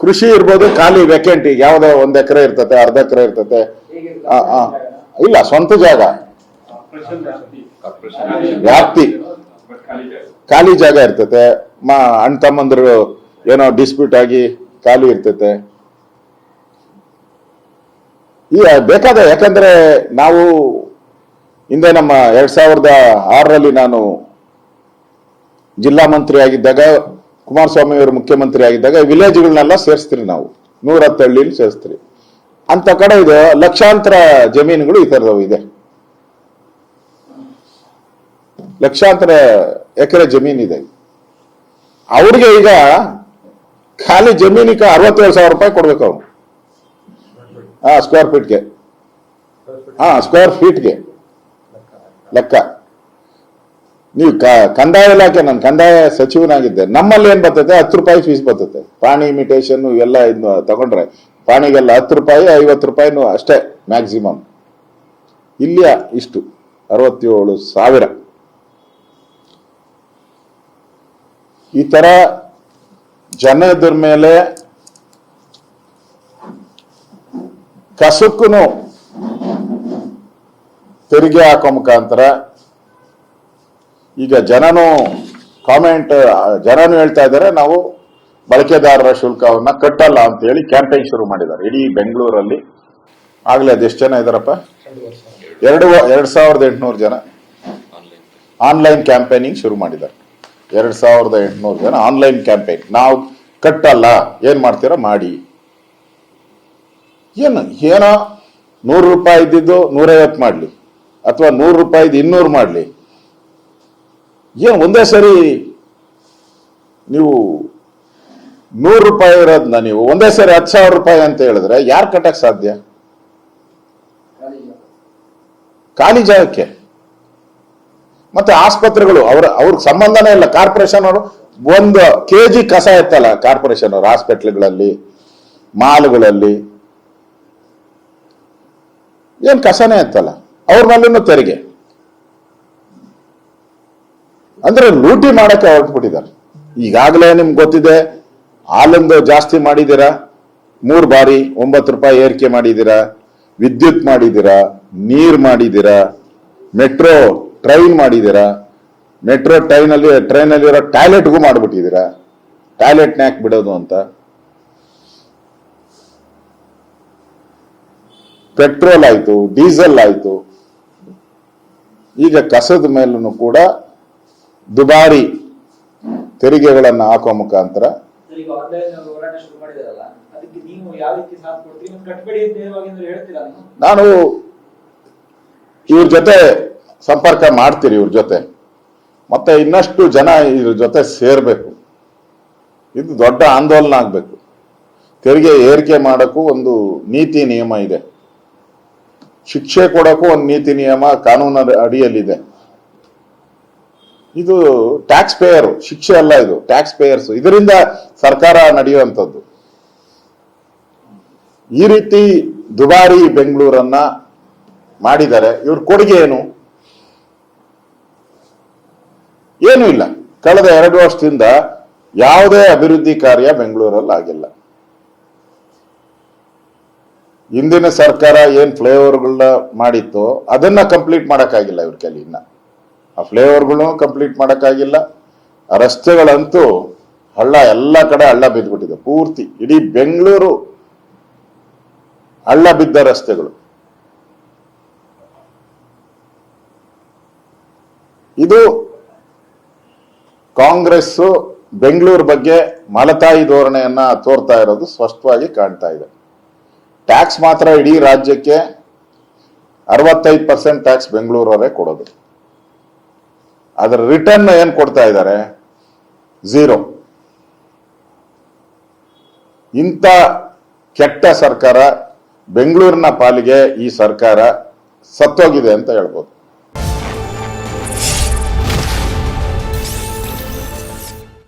ಕೃಷಿ ಇರ್ಬೋದು ಖಾಲಿ ವೆಕೆಂಟ್ ಈಗ ಯಾವ್ದೋ ಒಂದ್ ಎಕರೆ ಇರ್ತತೆ ಅರ್ಧ ಎಕರೆ ಇರ್ತತೆ. ಆ, ಆ. ಇಲ್ಲ ಸ್ವಂತ ಜಾಗ. ವ್ಯಾಪ್ತಿ. ಖಾಲಿ ಜಾಗ. ಇರ್ತತೆ. ಮಾ ಅಣ್ಣ ತಮ್ಮಂದ್ರು ಏನೋ ಡಿಸ್ಪ್ಯೂಟ್ ಆಗಿ ಖಾಲಿ ಇರ್ತತೆ. ಈ ಬೇಕಾದ ಯಾಕಂದ್ರೆ ನಾವು ಹಿಂದೆ ನಮ್ಮ ಎರಡ್ ಸಾವಿರದ ಆರರಲ್ಲಿ ನಾನು ಜಿಲ್ಲಾ ಮಂತ್ರಿ ಆಗಿದ್ದಾಗ ಕುಮಾರಸ್ವಾಮಿ ಅವರು ಮುಖ್ಯಮಂತ್ರಿ ಆಗಿದ್ದಾಗ ವಿಲೇಜ್ಗಳನ್ನೆಲ್ಲ ಸೇರಿಸ್ತೀರಿ ನಾವು. ನೂರ ಹಳ್ಳಿಲಿ ಸೇರಿಸ್ತೀರಿ. ಅಂತ ಕಡೆ ಇದು, ಲಕ್ಷಾಂತರ ಜಮೀನುಗಳು ಈ ಥರದವು ಇದೆ. ಲಕ್ಷಾಂತರ ಎಕರೆ ಜಮೀನಿದೆ ಅವ್ರಿಗೆ ಈಗ ಖಾಲಿ ಜಮೀನಿಗೆ ಅರವತ್ತೇಳು ಸಾವಿರ ರೂಪಾಯಿ ಕೊಡ್ಬೇಕು ಅವ್ರು. ಹಾ ಸ್ಕ್ವೇರ್ ಫೀಟ್ಗೆ ಹಾ ಸ್ಕ್ವೇರ್ ಫೀಟ್ಗೆ ಲೆಕ್ಕ. ನೀವು ಕಂದಾಯ ಇಲಾಖೆ, ನಾನು ಕಂದಾಯ ಸಚಿವನಾಗಿದ್ದೆ. ನಮ್ಮಲ್ಲಿ ಏನ್ ಬರ್ತೈತೆ? ಹತ್ತು ರೂಪಾಯಿ ಫೀಸ್ ಬರ್ತೈತೆ. ಪ್ರಾಣಿ ಇಮಿಟೇಷನ್ ಎಲ್ಲ ಇದ್ನ ತಗೊಂಡ್ರೆ, ಪ್ರಾಣಿಗೆಲ್ಲ ಹತ್ತು ರೂಪಾಯಿ, ಐವತ್ತು ರೂಪಾಯಿನೂ ಅಷ್ಟೇ ಮ್ಯಾಕ್ಸಿಮಮ್ ಇಲ್ಲಿಯ ಇಷ್ಟು. ಅರವತ್ತೇಳು ಸಾವಿರ. ಈ ತರ ಜನದ್ರ ಮೇಲೆ ಕಸಕ್ಕೂ ತೆರಿಗೆ ಹಾಕೋ ಮುಖಾಂತರ ಈಗ ಜನನು ಕಾಮೆಂಟ್ ಜನನು ಹೇಳ್ತಾ ಇದ್ದಾರೆ, ನಾವು ಬಳಕೆದಾರರ ಶುಲ್ಕವನ್ನ ಕಟ್ಟಲ್ಲ ಅಂತ ಹೇಳಿ ಕ್ಯಾಂಪೇನ್ ಶುರು ಮಾಡಿದ್ದಾರೆ. ಇಡೀ ಬೆಂಗಳೂರಲ್ಲಿ ಆಗಲೇ ಅದೆಷ್ಟು ಜನ ಇದಾರಪ್ಪ ಎರಡು ಎರಡ್ ಸಾವಿರದ ಎಂಟುನೂರು ಜನ ಆನ್ಲೈನ್ ಕ್ಯಾಂಪೇನಿಂಗ್ ಶುರು ಮಾಡಿದ್ದಾರೆ. ಎರಡ್ ಸಾವಿರದ ಎಂಟುನೂರು ಜನ ಆನ್ಲೈನ್ ಕ್ಯಾಂಪೇನ್ ನಾವು ಕಟ್ಟಲ್ಲ, ಏನ್ ಮಾಡ್ತೀರಾ? ಮಾಡಿ. ಏನು, ಏನೋ? ನೂರು ರೂಪಾಯಿ ಇದ್ದಿದ್ದು ನೂರೈವತ್ತು ಮಾಡ್ಲಿ. ಅಥವಾ ನೂರು ರೂಪಾಯಿದು ಇನ್ನೂರು ಮಾಡ್ಲಿ. ಏನು ಒಂದೇ ಸರಿ ನೀವು ನೂರು ರೂಪಾಯಿ ಇರೋದನ್ನ ನೀವು ಒಂದೇ ಸರಿ ಹತ್ತು ಸಾವಿರ ರೂಪಾಯಿ ಅಂತ ಹೇಳಿದ್ರೆ ಯಾರು ಕಟ್ಟಕ್ಕೆ ಸಾಧ್ಯ? ಖಾಲಿ ಜಾಗಕ್ಕೆ. ಮತ್ತೆ ಆಸ್ಪತ್ರೆಗಳು, ಅವ್ರ ಅವ್ರಿಗೆ ಸಂಬಂಧನೇ ಇಲ್ಲ. ಕಾರ್ಪೊರೇಷನ್ ಅವರು ಒಂದು ಕೆಜಿ ಕಸ ಇತ್ತಲ್ಲ ಕಾರ್ಪೊರೇಷನ್ ಅವರು ಹಾಸ್ಪಿಟ್ಲ್ಗಳಲ್ಲಿ, ಮಾಲ್ಗಳಲ್ಲಿ. ಏನು ಕಸನೇ ಎತ್ತಲ್ಲ. ಅವ್ರ ಮೇಲೂ ತೆರಿಗೆ. ಅಂದ್ರೆ ಲೂಟಿ ಮಾಡಕ್ಕೆ ಹೊರಟ್ಬಿಟ್ಟಿದ್ದಾರೆ. ಈಗಾಗಲೇ ನಿಮ್ಗೆ ಗೊತ್ತಿದೆ, ಹಾಲೊಂದು ಜಾಸ್ತಿ ಮಾಡಿದ್ದೀರಾ? ಮೂರು ಬಾರಿ ಒಂಬತ್ತು ರೂಪಾಯಿ ಏರಿಕೆ ಮಾಡಿದ್ದೀರಾ? ವಿದ್ಯುತ್ ಮಾಡಿದ್ದೀರಾ? ನೀರು ಮಾಡಿದ್ದೀರಾ? ಮೆಟ್ರೋ ಟ್ರೈನ್ ಮಾಡಿದ್ದೀರಾ? ಮೆಟ್ರೋ ಟ್ರೈನ್ ಅಲ್ಲಿ ಟ್ರೈನ್ ಅಲ್ಲಿರೋ ಟಾಯ್ಲೆಟ್ಗೂ ಮಾಡ್ಬಿಟ್ಟಿದ್ದೀರಾ? ಟಾಯ್ಲೆಟ್ ಯಾಕೆ ಬಿಡೋದು ಅಂತ? ಪೆಟ್ರೋಲ್ ಆಯಿತು, ಡೀಸೆಲ್ ಆಯಿತು. ಈಗ ಕಸದ ಮೇಲೂ ಕೂಡ ದುಬಾರಿ ತೆರಿಗೆಗಳನ್ನು ಹಾಕುವ ಮುಖಾಂತರ ನಾನು ಇವ್ರ ಜೊತೆ ಸಂಪರ್ಕ ಮಾಡ್ತೀರಿ ಇವ್ರ ಜೊತೆ. ಮತ್ತೆ ಇನ್ನಷ್ಟು ಜನ ಇವ್ರ ಜೊತೆ ಸೇರ್ಬೇಕು. ಇದು ದೊಡ್ಡ ಆಂದೋಲನ ಆಗ್ಬೇಕು. ತೆರಿಗೆ ಏರಿಕೆ ಮಾಡೋಕ್ಕೂ ಒಂದು ನೀತಿ ನಿಯಮ ಇದೆ. ಶಿಕ್ಷೆ ಕೊಡೋಕ್ಕೂ ಒಂದು ನೀತಿ ನಿಯಮ ಕಾನೂನ ಅಡಿಯಲ್ಲಿದೆ. ಇದು ಟ್ಯಾಕ್ಸ್ ಪೇಯರ್ ಶಿಕ್ಷೆ ಅಲ್ಲ ಇದು ಟ್ಯಾಕ್ಸ್ ಪೇಯರ್ಸ್ ಇದರಿಂದ ಸರ್ಕಾರ ನಡೆಯುವಂಥದ್ದು. ಈ ರೀತಿ ದುಬಾರಿ ಬೆಂಗಳೂರನ್ನ ಮಾಡಿದ್ದಾರೆ. ಇವ್ರ ಕೊಡುಗೆ ಏನು? ಏನೂ ಇಲ್ಲ. ಕಳೆದ ಎರಡು ವರ್ಷದಿಂದ ಯಾವುದೇ ಅಭಿವೃದ್ಧಿ ಕಾರ್ಯ ಬೆಂಗಳೂರಲ್ಲಿ ಆಗಿಲ್ಲ. ಹಿಂದಿನ ಸರ್ಕಾರ ಏನ್ ಫ್ಲೈಓವರ್ಗಳನ್ನ ಮಾಡಿತ್ತು, ಅದನ್ನ ಕಂಪ್ಲೀಟ್ ಮಾಡಕ್ಕಾಗಿಲ್ಲ ಇವ್ರ ಕೈಲಿ ಇನ್ನ. ಆ ಫ್ಲೈಓವರ್ಗಳು ಕಂಪ್ಲೀಟ್ ಮಾಡೋಕ್ಕಾಗಿಲ್ಲ. ರಸ್ತೆಗಳಂತೂ ಹಳ್ಳ ಎಲ್ಲ ಕಡೆ ಹಳ್ಳ ಬಿದ್ದುಬಿಟ್ಟಿದೆ, ಪೂರ್ತಿ. ಇಡೀ ಬೆಂಗಳೂರು ಹಳ್ಳ ಬಿದ್ದ ರಸ್ತೆಗಳು. ಇದು ಕಾಂಗ್ರೆಸ್ ಬೆಂಗಳೂರು ಬಗ್ಗೆ ಮಲತಾಯಿ ಧೋರಣೆಯನ್ನ ತೋರ್ತಾ ಇರೋದು ಸ್ಪಷ್ಟವಾಗಿ ಕಾಣ್ತಾ ಇದೆ. ಟ್ಯಾಕ್ಸ್ ಮಾತ್ರ ಇಡೀ ರಾಜ್ಯಕ್ಕೆ ಅರವತ್ತೈದು ಪರ್ಸೆಂಟ್ ಟ್ಯಾಕ್ಸ್ ಬೆಂಗಳೂರವರೇ ಕೊಡೋದು. ಅದರ ರಿಟರ್ನ್ ಏನ್ ಕೊಡ್ತಾ ಇದ್ದಾರೆ? ಝೀರೋ ಇಂಥ ಕೆಟ್ಟ ಸರ್ಕಾರ ಬೆಂಗಳೂರಿನ ಪಾಲಿಗೆ ಈ ಸರ್ಕಾರ ಸತ್ತೋಗಿದೆ ಅಂತ ಹೇಳ್ಬೋದು.